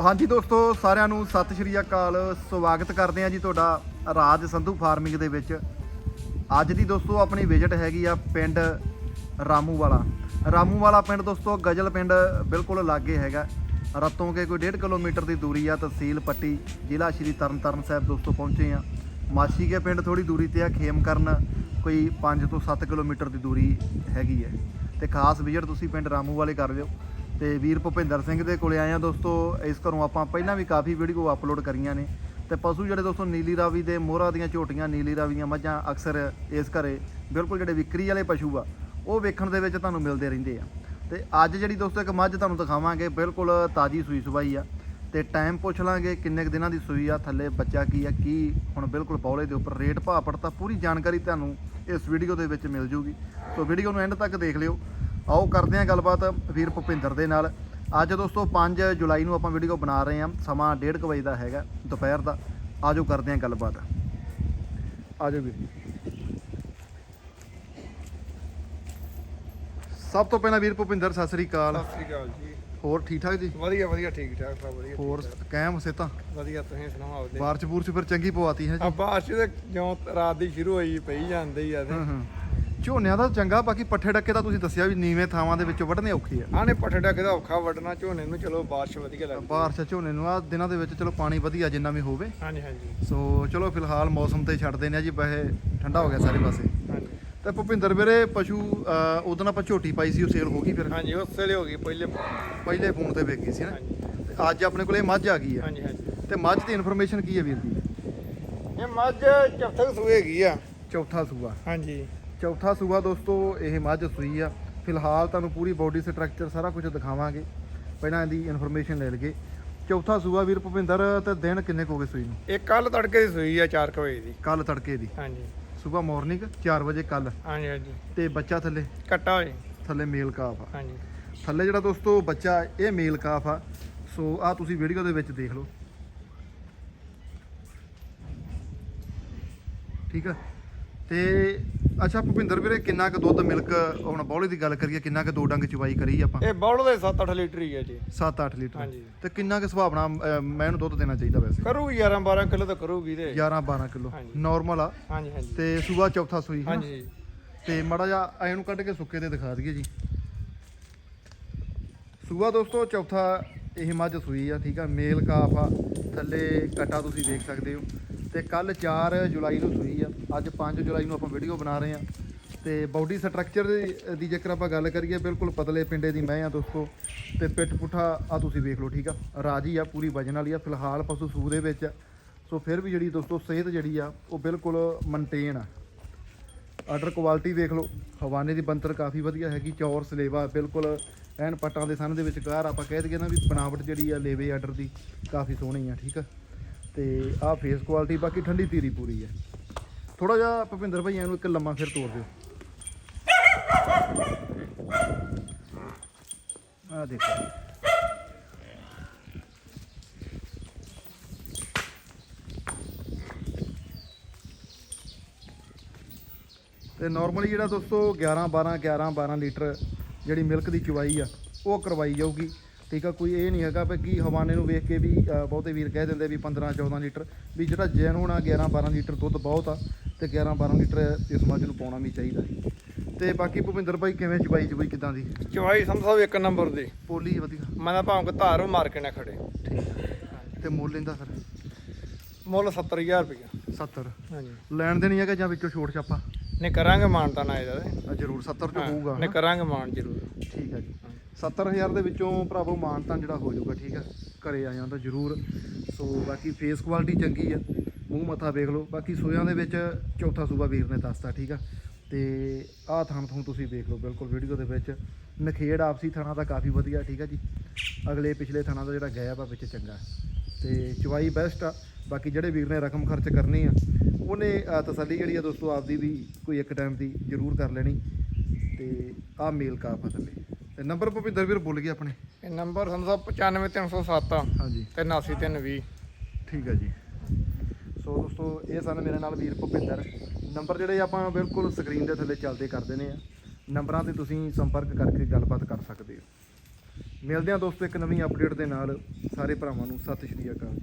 ਹਾਂਜੀ ਦੋਸਤੋ, ਸਾਰਿਆਂ ਨੂੰ ਸਤਿ ਸ਼੍ਰੀ ਅਕਾਲ। ਸਵਾਗਤ ਕਰਦੇ ਹਾਂ ਜੀ ਤੁਹਾਡਾ ਰਾਜ ਸੰਧੂ ਫਾਰਮਿੰਗ ਦੇ ਵਿੱਚ। ਅੱਜ ਦੀ ਦੋਸਤੋ, ਆਪਣੀ ਵਿਜ਼ਿਟ ਹੈਗੀ ਆ ਪਿੰਡ ਰਾਮੂ ਵਾਲਾ ਰਾਮੂ ਵਾਲਾ ਪਿੰਡ ਦੋਸਤੋ, ਗਜਲ ਪਿੰਡ ਬਿਲਕੁਲ ਲਾਗੇ ਹੈਗਾ। ਰਤੋਂ ਕੇ ਕੋਈ 1.5 ਕਿਲੋਮੀਟਰ ਦੀ ਦੂਰੀ ਆ, ਤਹਿਸੀਲ ਪੱਟੀ, ਜ਼ਿਲ੍ਹਾ ਸ਼੍ਰੀ ਤਰਨਤਾਰਨ ਸਾਹਿਬ ਦੋਸਤੋ, ਪਹੁੰਚੇ ਆ ਮਾਸ਼ੀ ਕੇ ਪਿੰਡ ਥੋੜੀ ਦੂਰੀ ਤੇ ਆ, ਖੇਮ ਕਰਨ ਕੋਈ 5 ਤੋਂ 7 ਕਿਲੋਮੀਟਰ ਦੀ ਦੂਰੀ ਹੈਗੀ ਹੈ। ਤੇ ਖਾਸ ਵਿਜ਼ਿਟ ਤੁਸੀਂ ਪਿੰਡ ਰਾਮੂ ਵਾਲੇ ਕਰ ਲਿਓ ਤੇ ਵੀਰ ਭੁਪਿੰਦਰ ਸਿੰਘ ਦੇ ਕੋਲੇ ਆਏ ਆ ਦੋਸਤੋ, ਇਸ ਘਰੋਂ ਆਪਾਂ ਪਹਿਲਾਂ ਵੀ ਕਾਫੀ ਵੀਡੀਓ ਅਪਲੋਡ ਕਰੀਆਂ ਨੇ। ਤੇ ਪਸ਼ੂ ਜਿਹੜੇ ਦੋਸਤੋ, ਨੀਲੀ ਰਾਵੀ ਦੇ ਮੋਹਰਾ ਦੀਆਂ ਝੋਟੀਆਂ, ਨੀਲੀ ਰਾਵੀ ਦੀਆਂ ਮੱਝਾਂ ਅਕਸਰ ਇਸ ਘਰੇ ਬਿਲਕੁਲ ਜਿਹੜੇ ਵਿਕਰੀ ਵਾਲੇ ਪਸ਼ੂ ਆ, ਉਹ ਵੇਖਣ ਦੇ ਵਿੱਚ ਤੁਹਾਨੂੰ ਮਿਲਦੇ ਰਹਿੰਦੇ ਆ। ਤੇ ਅੱਜ ਜਿਹੜੀ ਦੋਸਤੋ, ਇੱਕ ਮੱਝ ਤੁਹਾਨੂੰ ਦਿਖਾਵਾਂਗੇ, ਬਿਲਕੁਲ ਤਾਜੀ ਸੂਈ ਸੁਬਾਈ ਆ। ਤੇ ਟਾਈਮ ਪੁੱਛ ਲਾਂਗੇ ਕਿੰਨੇ ਕੁ ਦਿਨਾਂ ਦੀ ਸੂਈ ਆ, ਥੱਲੇ ਬੱਚਾ ਕੀ ਆ, ਕੀ ਹੁਣ ਬਿਲਕੁਲ ਬੌਲੇ ਦੇ ਉੱਪਰ ਰੇਟ ਭਾਅ ਪੜਤਾ ਪੂਰੀ ਜਾਣਕਾਰੀ ਤੁਹਾਨੂੰ ਇਸ ਵੀਡੀਓ ਦੇ ਵਿੱਚ ਮਿਲ ਜੂਗੀ। ਸੋ ਵੀਡੀਓ ਨੂੰ ਐਂਡ ਤੱਕ ਦੇਖ ਲਿਓ। ਆਓ ਕਰਦੇ ਹਾਂ ਗੱਲਬਾਤ ਵੀਰ ਭੁਪਿੰਦਰ ਦੇ ਨਾਲ। ਅੱਜ ਦੋਸਤੋ 5 ਜੁਲਾਈ ਨੂੰ ਆਪਾਂ ਵੀਡੀਓ ਬਣਾ ਰਹੇ ਹਾਂ। ਸਮਾਂ 1:30 ਵਜੇ ਦਾ ਹੈਗਾ ਦੁਪਹਿਰ ਦਾ। ਆਜੋ ਕਰਦੇ ਹਾਂ ਗੱਲਬਾਤ। ਆਜੋ ਵੀਰ। ਸਭ ਤੋਂ ਪਹਿਲਾਂ ਵੀਰ ਭੁਪਿੰਦਰ ਸਤਿ ਸ੍ਰੀ ਅਕਾਲ। ਸਤਿ ਸ੍ਰੀ ਅਕਾਲ ਜੀ। ਹੋਰ ਠੀਕ ਠਾਕ ਜੀ? ਵਧੀਆ ਵਧੀਆ ਠੀਕ ਠਾਕ ਸਭ ਵਧੀਆ ਹੋਰ। ਕਾਇਮ ਸੇਤਾ ਵਧੀਆ ਤੁਸੀਂ ਸੁਣਾਓ ਆਪਦੇ? ਬਾਰਿਸ਼ ਬੂਰਸ਼ ਫਿਰ ਚੰਗੀ ਪਵਾਤੀ ਹੈ ਜੀ। ਆ ਬਾਰਿਸ਼ ਤੇ ਜਿਉਂ ਰਾਤ ਦੀ ਸ਼ੁਰੂ ਹੋਈ ਪਈ ਜਾਂਦੀ ਆ ਤੇ। ਝੋਨਿਆਂ ਦਾ ਚੰਗਾ ਬਾਕੀ ਪੱਠੇ ਡੱਕੇ ਦਾ ਤੁਸੀਂ ਦੱਸਿਆ ਵੀ ਨੀਵੇਂ ਥਾਵਾਂ ਦੇ ਵਿੱਚੋਂ ਵੱਢਣੇ ਔਖੇ ਆ। ਆਨੇ ਪੱਠੇ ਡੱਕ ਦਾ ਔਖਾ ਵੱਢਣਾ ਝੋਨੇ ਨੂੰ ਚਲੋ ਬਾਰਿਸ਼ ਵਧੀਆ ਲੱਗਦੀ ਬਾਰਿਸ਼ ਝੋਨੇ ਨੂੰ ਆ ਦਿਨਾਂ ਦੇ ਵਿੱਚ ਚਲੋ ਪਾਣੀ ਵਧੀਆ ਜਿੰਨਾ ਵੀ ਹੋਵੇ। ਹਾਂਜੀ ਹਾਂਜੀ। ਸੋ ਚਲੋ ਫਿਲਹਾਲ ਮੌਸਮ ਤੇ ਛੱਡਦੇ ਨੇ ਜੀ ਵੈਸੇ ਠੰਡਾ ਹੋ ਗਿਆ ਸਾਰੇ ਪਾਸੇ। ਹਾਂਜੀ। ਤੇ ਭੁਪਿੰਦਰ ਵੀਰੇ ਪਸ਼ੂ ਉਦੋਂ ਆਪਾਂ ਝੋਟੀ ਪਾਈ ਸੀ ਉਹ ਸੇਲ ਹੋ ਗਈ ਫਿਰ? ਹਾਂਜੀ ਉਸ ਵੇਲੇ ਹੋ ਗਈ ਪਹਿਲੇ ਪਹਿਲੇ ਫੋਨ ਤੇ ਵੇਖ ਸੀ ਨਾ। ਤੇ ਅੱਜ ਆਪਣੇ ਕੋਲੇ ਮੱਝ ਆ ਗਈ ਆ। ਹਾਂਜੀ ਹਾਂਜੀ। ਤੇ ਮੱਝ ਦੀ ਇਨਫੋਰਮੇਸ਼ਨ ਕੀ ਹੈ ਵੀਰ ਦੀ ਇਹ ਮੱਝ ਚੌਥੇ ਸੂਏ ਹੈਗੀ ਆ। ਚੌਥਾ ਸੂਆ। ਹਾਂਜੀ। ਚੌਥਾ ਸੂਆ ਦੋਸਤੋ ਇਹ ਮੱਝ ਸੂਈ ਆ। ਫਿਲਹਾਲ ਤੁਹਾਨੂੰ ਪੂਰੀ ਬਾਡੀ ਸਟਰਕਚਰ ਸਾਰਾ ਕੁਝ ਦਿਖਾਵਾਂਗੇ। ਪਹਿਲਾਂ ਇਹਦੀ ਇਨਫੋਰਮੇਸ਼ਨ ਲੈ ਲਈਏ। ਚੌਥਾ ਸੂਆ ਵੀਰ ਭੁਪਿੰਦਰ ਤੇ ਦਿਨ ਕਿੰਨੇ ਕੁ ਹੋ ਗਏ ਸੂਈ ਨੂੰ? ਇਹ ਕੱਲ ਤੜਕੇ ਦੀ ਸੂਈ ਆ 4 ਵਜੇ ਦੀ। ਕੱਲ ਤੜਕੇ ਦੀ। ਹਾਂਜੀ। ਸਵੇਰ ਮਾਰਨਿੰਗ 4 ਵਜੇ ਕੱਲ ਹਾਂਜੀ ਹਾਂਜੀ। ਤੇ ਬੱਚਾ ਥੱਲੇ? ਕੱਟਾ ਹੋਏ। ਥੱਲੇ ਮੇਲ ਕਾਫ ਆ। ਹਾਂਜੀ। ਥੱਲੇ ਜਿਹੜਾ ਦੋਸਤੋ ਬੱਚਾ ਇਹ ਮੇਲ ਕਾਫ ਆ। ਸੋ ਆ ਤੁਸੀਂ ਵੀਡੀਓ ਦੇ ਵਿੱਚ ਦੇਖ ਲਓ। ਠੀਕ ਆ? ਤੇ ਅੱਛਾ ਭੁਪਿੰਦਰ ਵੀਰੇ ਕਿੰਨਾ ਕੁ ਦੁੱਧ ਮਿਲਕ ਹੁਣ ਬੌਲੇ ਦੀ ਗੱਲ ਕਰੀਏ ਕਿੰਨਾ ਕੁ ਦੋ ਡੰਗ ਚਵਾਈ ਕਰੀ ਆਪਾਂ? ਇਹ ਬੌਲ ਦੇ 7-8 ਲੀਟਰ ਹੀ ਆ ਜੀ। 7-8 ਲੀਟਰ। ਹਾਂਜੀ। ਤੇ ਕਿੰਨਾ ਕੁ ਸੁਭਾਵਨਾ ਅਹ, ਮੈਂ ਇਹਨੂੰ ਦੁੱਧ ਦੇਣਾ ਚਾਹੀਦਾ ਵੈਸੇ। ਕਰੂਗੀ 11-12 ਕਿਲੋ ਤਾਂ ਕਰੂਗੀ ਤੇ। 11-12 ਕਿਲੋ। ਹਾਂਜੀ। ਨਾਰਮਲ ਆ। ਹਾਂਜੀ ਹਾਂਜੀ। ਤੇ ਸੂਆ ਚੌਥਾ ਸੂਈ ਹਨਾ? ਹਾਂਜੀ। ਤੇ ਮਾੜਾ ਜਿਹਾ ਐ ਨੂੰ ਕੱਢ ਕੇ ਸੁੱਕੇ ਤੇ ਦਿਖਾ ਦਈਏ ਜੀ। ਸੂਆ ਦੋਸਤੋ ਚੌਥਾ ਇਹ ਮੱਝ ਸੂਈ ਆ ਠੀਕ ਆ? ਮੇਲ ਕਾਫ ਆ। ਥੱਲੇ ਕਟਾ ਤੁਸੀਂ ਦੇਖ ਸਕਦੇ ਹੋ। ਤੇ ਕੱਲ 4 ਜੁਲਾਈ ਨੂੰ ਸੂਈ ਆ। ਅੱਜ 5 ਜੁਲਾਈ ਨੂੰ ਆਪਾਂ ਵੀਡੀਓ ਬਣਾ ਰਹੇ ਆ। ਤੇ ਬਾਡੀ ਸਟਰਕਚਰ ਦੀ ਜੇਕਰ ਆਪਾਂ ਗੱਲ ਕਰੀਏ, ਬਿਲਕੁਲ ਪਤਲੇ ਪਿੰਡੇ ਦੀ ਮੈਂ ਆ ਦੋਸਤੋ। ਤੇ ਪਿੱਠ ਪੁੱਠਾ ਆ ਤੁਸੀਂ ਵੇਖ ਲਓ, ਠੀਕ ਆ? ਰਾਜੀ ਆ, ਪੂਰੀ ਵਜਨ ਵਾਲੀ ਆ। ਫਿਲਹਾਲ ਪਸ਼ੂ ਸੂ ਦੇ ਵਿੱਚ ਆ। ਸੋ ਫਿਰ ਵੀ ਜਿਹੜੀ ਦੋਸਤੋ ਸਿਹਤ ਜਿਹੜੀ ਆ, ਉਹ ਬਿਲਕੁਲ ਮੇਨਟੇਨ ਆ। ਆਰਡਰ ਕੁਆਲਿਟੀ ਦੇਖ ਲਓ। ਹਵਾਨੇ ਦੀ ਬੰਤਰ ਕਾਫੀ ਵਧੀਆ ਹੈਗੀ, ਚੌਰ ਸਲੇਵਾ, ਬਿਲਕੁਲ ਐਨ ਪੱਟਾਂ ਦੇ ਸਨ ਦੇ ਵਿੱਚ ਗਾਰ ਆਪਾਂ ਕਹਿ ਦਈਏ ਨਾ ਵੀ ਬਣਾਵਟ ਜਿਹੜੀ ਆ ਲੇਵੇ ਆਰਡਰ ਦੀ ਕਾਫੀ ਸੋਹਣੀ ਆ, ਠੀਕ ਆ? ਤੇ ਆਹ ਫੇਸ ਕੁਆਲਿਟੀ ਬਾਕੀ ਠੰਡੀ ਤੀਰੀ ਪੂਰੀ ਹੈ। ਥੋੜਾ ਜਿਹਾ ਭੁਪਿੰਦਰ ਭਾਈ ਇਹਨੂੰ ਇੱਕ ਲੰਮਾ ਫਿਰ ਤੋੜ ਦਿਓ। ਆ ਦੇਖੋ। ਤੇ ਨਾਰਮਲੀ ਜਿਹੜਾ ਦੋਸਤੋ 11 12 11 12 ਲੀਟਰ ਜਿਹੜੀ ਮਿਲਕ ਦੀ ਚਵਾਈ ਆ, ਉਹ ਕਰਵਾਈ ਜਾਊਗੀ। ਠੀਕ ਆ ਕੋਈ ਇਹ ਨਹੀਂ ਹੈਗਾ ਵੀ ਕੀ ਹਵਾਨੇ ਨੂੰ ਵੇਖ ਕੇ ਵੀ ਬਹੁਤੇ ਵੀਰ ਕਹਿ ਦਿੰਦੇ ਵੀ 15 14 ਲੀਟਰ ਵੀ ਜਿਹੜਾ ਜੈਨੂਨ ਆ 11 12 ਲੀਟਰ ਦੁੱਧ ਬਹੁਤ ਆ ਤੇ 11 12 ਲੀਟਰ ਇਸ ਮੱਝ ਨੂੰ ਪਾਉਣਾ ਵੀ ਚਾਹੀਦਾ ਤੇ ਬਾਕੀ ਭੁਪਿੰਦਰ ਭਾਈ ਕਿਵੇਂ ਚਵਾਈ ਚਵਾਈ ਕਿਦਾਂ ਦੀ? ਚਵਾਈ ਸਮਝੋ ਇੱਕ ਨੰਬਰ ਦੀ। ਪੋਲੀ ਵਧੀਆ। ਮੈਂ ਤਾਂ ਭਾਵੇਂ ਕਿ ਧਾਰ ਮਾਰ ਕੇ ਨਾ ਖੜੇ। ਤੇ ਮੁੱਲ ਲੈਂਦਾ ਫਿਰ? ਮੁੱਲ 70000 ਰੁਪਇਆ 70 ਹਾਂਜੀ। ਲੈਣ ਦੇ ਨਹੀਂ ਹੈਗਾ ਜਾਂ ਵਿੱਚੋਂ ਛੋਟ ਛਾਪਾ? ਨੇ ਕਰਾਂਗੇ ਮਾਨਤਾ ਨਾ ਇਹਦਾ ਜ਼ਰੂਰ 70 ਚ ਹੋਊਗਾ ਨੇ? ਕਰਾਂਗੇ ਮਾਨ ਜ਼ਰੂਰ। ਠੀਕ ਹੈ ਜੀ। 70000 ਦੇ ਵਿੱਚੋਂ ਭਰਾਵੋ ਮਾਨਤਾਂ ਜਿਹੜਾ ਹੋ ਜਾਊਗਾ, ਠੀਕ ਆ ਘਰੇ ਆ ਜਾਂਦਾ ਜ਼ਰੂਰ। ਸੋ ਬਾਕੀ ਫੇਸ ਕੁਆਲਿਟੀ ਚੰਗੀ ਆ, ਮੂੰਹ ਮੱਥਾ ਵੇਖ ਲਓ। ਬਾਕੀ ਸੋਇਆਂ ਦੇ ਵਿੱਚ ਚੌਥਾ ਸੂਬਾ ਵੀਰ ਨੇ ਦੱਸਤਾ, ਠੀਕ ਆ। ਤੇ ਆਹ ਥਾਂ ਤੋਂ ਤੁਸੀਂ ਵੇਖ ਲਓ, ਬਿਲਕੁਲ ਵੀਡੀਓ ਦੇ ਵਿੱਚ। ਨਖੇੜ ਆਪਸੀ ਥਾਣਾ ਦਾ ਕਾਫੀ ਵਧੀਆ, ਠੀਕ ਆ ਜੀ। ਅਗਲੇ ਪਿਛਲੇ ਥਾਣਾ ਦਾ ਜਿਹੜਾ ਗੈਪ ਆ, ਵਿੱਚ ਚੰਗਾ। ਤੇ ਚਵਾਈ ਬੈਸਟ ਆ। ਬਾਕੀ ਜਿਹੜੇ ਵੀਰ ਨੇ ਰਕਮ ਖਰਚ ਕਰਨੀ ਆ, ਉਹਨੇ ਤਸੱਲੀ ਜਿਹੜੀ ਆ ਦੋਸਤੋ, ਆਪਦੀ ਵੀ ਕੋਈ ਇੱਕ ਟਾਈਮ ਦੀ ਜ਼ਰੂਰ ਕਰ ਲੈਣੀ। ਤੇ ਆਹ ਮੇਲ ਕਾਫ ਆ ਥੱਲੇ। ਤੇ ਨੰਬਰ ਭੁਪਿੰਦਰ ਵੀਰ ਭੁੱਲ ਗਏ ਆਪਣੇ? ਇਹ ਨੰਬਰ ਸਮਝੋ 95307 ਹਾਂਜੀ। ਤੇ 89320 ਠੀਕ ਹੈ ਜੀ। ਸੋ ਦੋਸਤੋ ਇਹ ਸਨ ਮੇਰੇ ਨਾਲ ਵੀਰ ਭੁਪਿੰਦਰ। ਨੰਬਰ ਜਿਹੜੇ ਆਪਾਂ ਬਿਲਕੁਲ ਸਕਰੀਨ ਦੇ ਥੱਲੇ ਚੱਲਦੇ ਕਰ ਦੇਣੇ ਆ ਨੰਬਰਾਂ ਤੇ ਤੁਸੀਂ ਸੰਪਰਕ ਕਰਕੇ ਗੱਲਬਾਤ ਕਰ ਸਕਦੇ ਹੋ। ਮਿਲਦੇ ਹਾਂ ਦੋਸਤੋ ਇੱਕ ਨਵੀਂ ਅਪਡੇਟ ਦੇ ਨਾਲ। ਸਾਰੇ ਭਰਾਵਾਂ ਨੂੰ ਸਤਿ ਸ਼੍ਰੀ ਅਕਾਲ